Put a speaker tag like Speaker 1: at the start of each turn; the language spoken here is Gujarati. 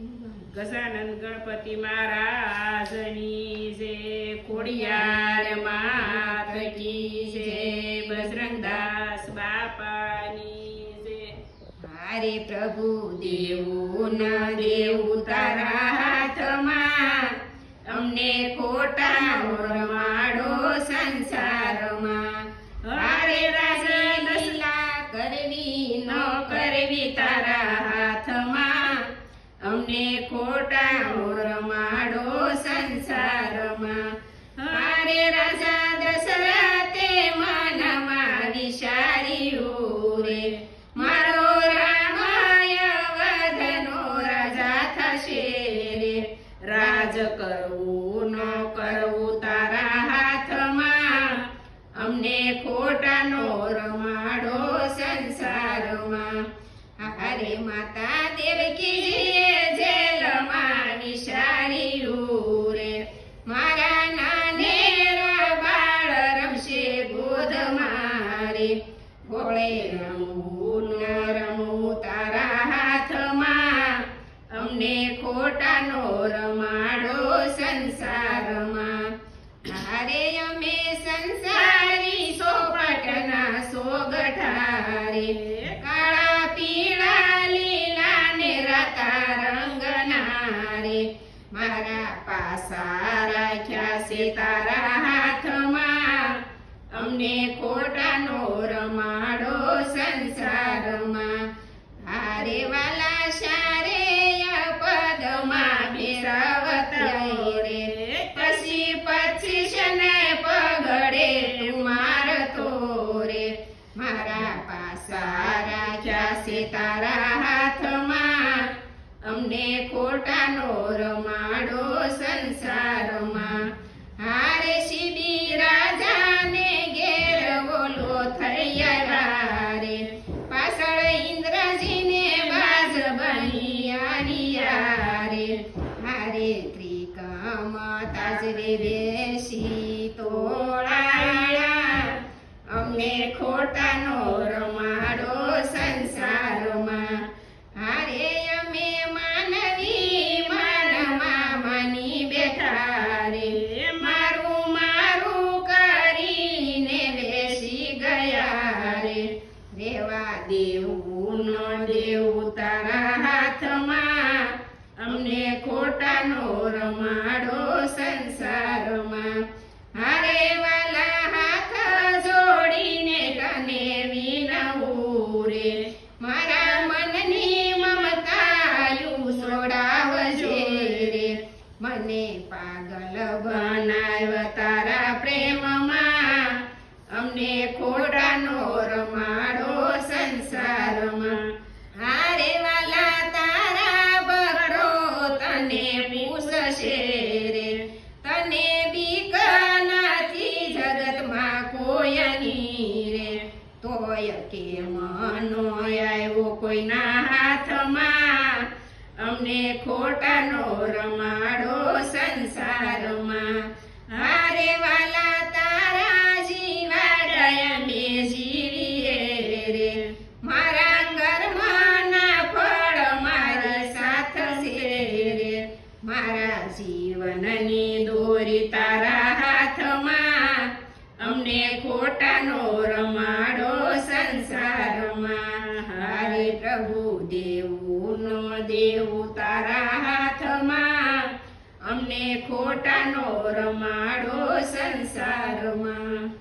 Speaker 1: ગજાનંદ ગણપતિ મહારાજની જે ખોડિયાર માત કી જે બજરંગદાસ બાપાની જે
Speaker 2: મારે પ્રભુ દેવું ન દેવું તારા હાથમાં, અમને ખોટા રમાડો અમને ખોટા માડો સંસારમાં. મારે રાજા દશરથે મનમાં વિચાર્યું રે મારો રામાય વધનો રાજા થશે રે. રાજ કરવું, ન કરવું તારા હાથમાં. અમને ખોટાનો રમાડો સંસારમાં. હરે માતા દેવકીજીએ મારે ભોળે રમવું ન અમને ખોટાનો રમાડો સંસારમાં. હારે અમે સંસારી સોપટના સોગઠારે, કાળા પીળા લીલા ને રતા રંગના રે મારા પાસા રાખ્યા છે તારા હાથમાં. અમને ખોટાનો રમાડો સંસારમાં. હારે વાલા શારે પદમાં બેરાવત રે પછી પછી શને પગડે તું મારતો રે મારા પાસા રાખ્યા છે તારા હાથમાં. અમને ખોટાનો રમાડો સંસારમાં. તાજરે બેસી તોળાયા અમને ખોટાનો રમાડો સંસારમાં. હારે અમે માનવી માનવા માની બેઠા રે. મારું મારું કરીને બેસી ગયા રે. દેવા દેવું, ન દેવું તારા અમને ખોટાનો રમાડો સંસારમાં. હારે વાલા હાથ જોડીને કને વિનવું રે. મારા મનની મમતાયું છોડાવજે રે. મને પાગલ બનાવ તારા પ્રેમમાં. અમને ખોટાનો રે તોય કે મનો આવ્યો કોઈના હાથમાં? અમને ખોટાનો રમાડો સંસારમાં. હારે વાલા તારા જીવાડયા મે જીવીએ રે. મારા ઘરમાંના ફળ મારી સાથ છે રે. મારા જીવનની દોરી તારા ખોટાનો રમાડો સંસારમાં. હારે પ્રભુ દેવું નો દેવું તારા હાથમાં. અમને ખોટાનો રમાડો સંસારમાં.